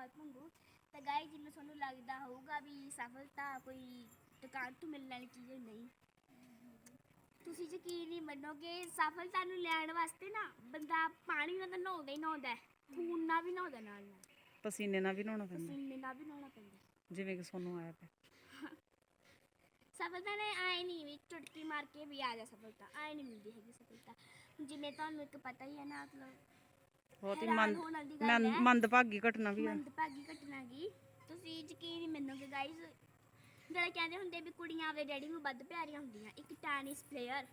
ਬਹੁਤ ਮੰਗੂ। ਤਾਂ ਗਾਈ ਜਿਵੇਂ ਤੁਹਾਨੂੰ ਲੱਗਦਾ ਹੋਊਗਾ ਵੀ ਸਫਲਤਾ ਕੋਈ ਦੁਕਾਨ ਤੋਂ ਮਿਲਣ ਵਾਲੀ ਚੀਜ਼ ਨਹੀਂ। ਤੁਸੀਂ ਯਕੀਨ ਨਹੀਂ ਮੰਨੋਗੇ ਸਫਲਤਾ ਨੂੰ ਲੈਣ ਵਾਸਤੇ ਨਾ ਬੰਦਾ ਪਾਣੀ ਨਾਲ ਤਾਂ ਨਹਾਉਂਦਾ ਹੀ ਨਹਾਉਂਦਾ ਹੈ ਖੂਨ ਨਾਲ ਵੀ ਨਹਾਉਂਦਾ ਨਾਲ ਨਾਲ। ਪਸੀਨੇ ਨਾਲ ਵੀ ਨਹਾਉਣਾ ਪੈਂਦਾ। ਪਸੀਨੇ ਨਾਲ ਵੀ ਨਹਾਉਣਾ ਪੈਂਦਾ। ਜਿਵੇਂ ਕਿ ਸੋਨੂੰ ਆਇਆ ਪਿਆ। ਸਫਲਤਾ ਨੇ ਆਏ ਨਹੀਂ ਵੀ ਚੁਟਕੀ ਮਾਰ ਕੇ ਵੀ ਆ ਜਾ ਸਫਲਤਾ ਆਏ ਨਹੀਂ ਮਿਲਦੀ ਹੈਗੀ ਸਫਲਤਾ। ਜਿਵੇਂ ਤੁਹਾਨੂੰ ਇੱਕ ਪਤਾ ਹੀ ਹੈ ਨਾ ਮਤਲਬ ਬਹੁਤ ਹੀ ਹੈਰਾਨ ਮੰਦ ਹੋਣ ਵਾਲੀ ਗੱਲ ਹੈ। ਮੰਦਭਾਗੀ ਘਟਨਾ ਵੀ ਆ। ਮੰਦਭਾਗੀ ਘਟਨਾ ਗੀ ਤੁਸੀਂ ਯਕੀਨ ਨਹੀਂ ਮੰਨੋਗੇ ਗਾਇਸ ਜਿਹੜੇ ਕਹਿੰਦੇ ਹੁੰਦੇ ਵੀ ਕੁੜੀਆਂ ਆਪਣੇ ਡੈਡੀ ਨੂੰ ਵੱਧ ਪਿਆਰੀਆਂ ਹੁੰਦੀਆਂ। ਇੱਕ ਟੈਨਿਸ ਪਲੇਅਰ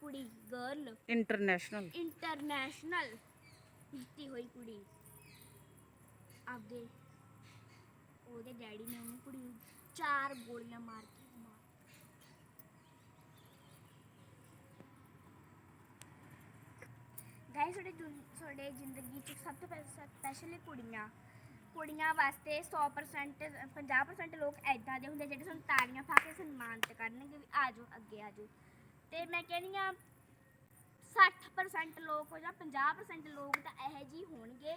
ਕੁੜੀ ਗਰਲ ਇੰਟਰਨੈਸ਼ਨਲ ਇੰਟਰਨੈਸ਼ਨਲ ਜਿੱਤੀ ਹੋਈ ਕੁੜੀ। ਆਪਦੇ ਉਹਦੇ ਡੈਡੀ ਨੇ ਉਹਨੂੰ ਕੁੜੀ ਨੂੰ ਚਾਰ ਗੋਲੀਆਂ ਮਾਰ ਕੇ ਮਾਰ ਗਾਇਸ ਤੁਹਾਡੇ ਜੁਨ- ਜ਼ਿੰਦਗੀ 'ਚ ਸਭ ਤੋਂ ਸਪੈਸ਼ਲੀ ਕੁੜੀਆਂ। ਕੁੜੀਆਂ ਵਾਸਤੇ 100% 50% ਲੋਕ ਐਦਾਂ ਦੇ ਹੁੰਦੇ ਜਿਹੜੇ ਸਾਨੂੰ ਤਾੜੀਆਂ ਪਾ ਕੇ ਸਨਮਾਨਿਤ ਕਰਨਗੇ ਵੀ ਆਜੋ ਅੱਗੇ ਆਜੋ ਤੇ ਮੈਂ ਕਹਿੰਦੀ ਆ 60% ਲੋਕ ਜਾਂ 50% ਲੋਕ ਤਾਂ ਇਹੋ ਜਿਹੇ ਹੋਣਗੇ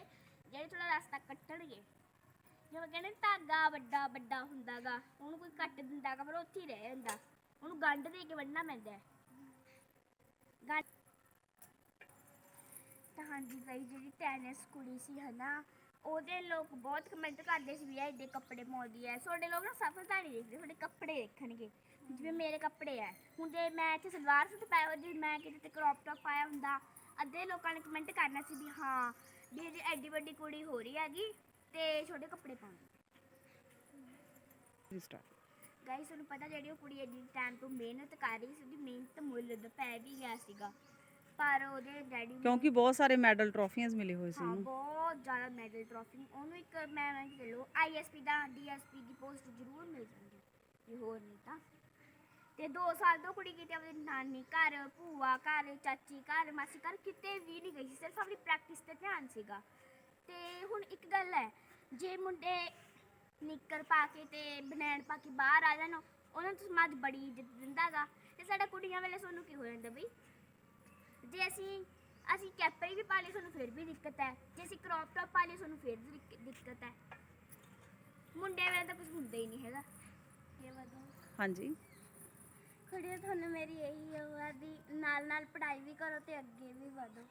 ਜਿਹੜੇ ਥੋੜਾ ਰਸਤਾ ਕੱਟਣਗੇ। ਜਿਵੇਂ ਕਹਿੰਦੇ ਧਾਗਾ ਵੱਡਾ ਵੱਡਾ ਹੁੰਦਾਗਾ, ਉਹਨੂੰ ਕੋਈ ਕੱਟ ਦਿੰਦਾਗਾ, ਪਰ ਉਹ ਉੱਥੇ ਹੀ ਰਹਿ ਜਾਂਦਾ। ਉਹਨੂੰ ਗੰਢ ਦੇ ਕੇ ਵੱਢਣਾ ਪੈਂਦਾ। ਹੈ ਗੰਢ ਹਾਂਜੀ ਗਈ ਜਿਹੜੀ ਟੈਨਿਸ ਕੁੜੀ ਸੀ ਹਨਾ ਉਹਦੇ ਲੋਕ ਬਹੁਤ ਕਮੈਂਟ ਕਰਦੇ ਸੀ ਵੀ ਇਹ ਏਡੇ ਕੱਪੜੇ ਪਾਉਂਦੀ ਐ। ਤੁਹਾਡੇ ਲੋਕ ਨਾ ਸਫਲਤਾ ਨਹੀਂ ਦੇਖਦੇ ਤੁਹਾਡੇ ਕੱਪੜੇ ਦੇਖਣਗੇ। ਜਿਵੇਂ ਮੇਰੇ ਕੱਪੜੇ ਐ। ਹੁਣ ਜੇ ਮੈਂ ਇੱਥੇ ਸਲਵਾਰ ਸੂਟ ਪਾਇਆ ਹੋਇਆ ਜੇ ਮੈਂ ਕਿਤੇ ਤੇ ਕ੍ਰੌਪ ਟੌਪ ਪਾਇਆ ਹੁੰਦਾ ਅੱਧੇ ਲੋਕਾਂ ਨੇ ਕਮੈਂਟ ਕਰਨਾ ਸੀ ਵੀ ਹਾਂ ਵੀ ਇਹ ਐਡੀ ਵੱਡੀ ਕੁੜੀ ਹੋ ਰਹੀ ਹੈਗੀ ਤੇ ਛੋਟੇ ਕੱਪੜੇ ਪਾਉਂਦੀ। ਸਟਾਰਟ ਗਾਈਸ ਤੁਹਾਨੂੰ ਪਤਾ ਜਿਹੜੀ ਉਹ ਕੁੜੀ ਐਡੀ ਟਾਈਮ ਤੋਂ ਮਿਹਨਤ ਕਰ ਰਹੀ ਸੀ ਉਹਦੀ ਮਿਹਨਤ ਮੁੱਲ ਦਾ ਪੈ ਵੀ ਗਿਆ ਸੀਗਾ। ਪਰ ਉਹਦੇ ਡੈਡੀ ਕਿਉਂਕਿ ਬਹੁਤ ਸਾਰੇ ਮੈਡਲ ਟਰੋਫੀਆਂ ਮਿਲੇ ਹੋਏ ਸੀ ਹਾਂ ਉਹਨੂੰ। ਬਹੁਤ ਜ਼ਿਆਦਾ ਮੈਡਲ ਟਰੋਫੀ ਉਹਨੂੰ ਇੱਕ ਮੈਂ ਮੈਂ ਕਿ ਲੋ ਆਈਐਸਪੀ ਦਾ ਡੀਐਸਪੀ ਦੀ ਪੋਸਟ ਜ਼ਰੂਰ ਮਿਲ ਜਾਂਦੀ ਜੇ ਹੋਰ ਨਹੀਂ ਤਾਂ। ਤੇ 2 ਸਾਲ ਤੋਂ ਕੁੜੀ ਕਿਤੇ ਆਪਣੀ ਨਾਨੀ ਘਰ ਭੂਆ ਘਰ ਚਾਚੀ ਘਰ ਮਾਸੀ ਘਰ ਕਿਤੇ ਵੀ ਨਹੀਂ ਗਈ ਸੀ। ਸਿਰਫ ਆਪਣੀ ਪ੍ਰੈਕਟਿਸ ਤੇ ਧਿਆਨ ਸੀਗਾ। ਤੇ ਹੁਣ ਇੱਕ ਗੱਲ ਹੈ ਜੇ ਮੁੰਡੇ ਨਿੱਕਰ ਪਾ ਕੇ ਤੇ ਬਨੈਣ ਪਾ ਕੇ ਬਾਹਰ ਆ ਜਾਣ ਉਹਨਾਂ ਨੂੰ ਸਮਾਜ ਬੜੀ ਇੱਜ਼ਤ ਦਿੰਦਾਗਾ ਤੇ ਸਾਡਾ ਕੁੜੀਆਂ ਵੇਲੇ ਸਾਨੂੰ ਕੀ ਹੋ ਜਾਂਦਾ ਬਈ? ਜੇ ਅਸੀਂ ਅਸੀਂ ਕੈਪਰੀ ਵੀ ਪਾ ਲਈ ਸਾਨੂੰ ਫਿਰ ਵੀ ਦਿੱਕਤ ਹੈ। ਜੇ ਅਸੀਂ ਕ੍ਰੌਪ ਟੌਪ ਪਾ ਲਈ ਸਾਨੂੰ ਫਿਰ ਵੀ ਦਿੱਕ- ਦਿੱਕਤ ਹੈ। ਮੁੰਡੇ ਵੇਲੇ ਤਾਂ ਕੁਝ ਹੁੰਦਾ ਹੀ ਨਹੀਂ ਹੈਗਾ। ਇਹ ਵਧੋ ਹਾਂਜੀ। ਖੜੀ ਤੁਹਾਨੂੰ ਮੇਰੀ ਇਹੀ ਹੈ ਵੀ ਨਾਲ ਨਾਲ ਪੜ੍ਹਾਈ ਵੀ ਕਰੋ ਤੇ ਅੱਗੇ ਵੀ ਵਧੋ।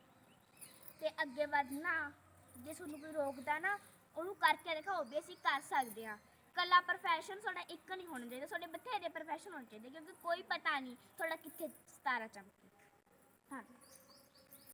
ਤੇ ਅੱਗੇ ਵਧਣਾ ਜੇ ਤੁਹਾਨੂੰ ਕੋਈ ਰੋਕਦਾ ਨਾ ਉਹਨੂੰ ਕਰਕੇ ਦਿਖਾਓ ਵੀ ਅਸੀਂ ਕਰ ਸਕਦੇ ਹਾਂ। ਕੱਲਾ ਪ੍ਰੋਫੈਸ਼ਨ ਤੁਹਾਡਾ ਇੱਕ ਨਹੀਂ ਹੋਣਾ ਚਾਹੀਦਾ ਤੁਹਾਡੇ ਬਥੇਰੇ ਪ੍ਰੋਫੈਸ਼ਨ ਹੋਣੇ ਚਾਹੀਦੇ ਕਿਉਂਕਿ ਕੋਈ ਪਤਾ ਨਹੀਂ ਤੁਹਾਡਾ ਕਿੱਥੇ ਸਤਾਰਾ ਚਮਕੇ ਹਾਂ।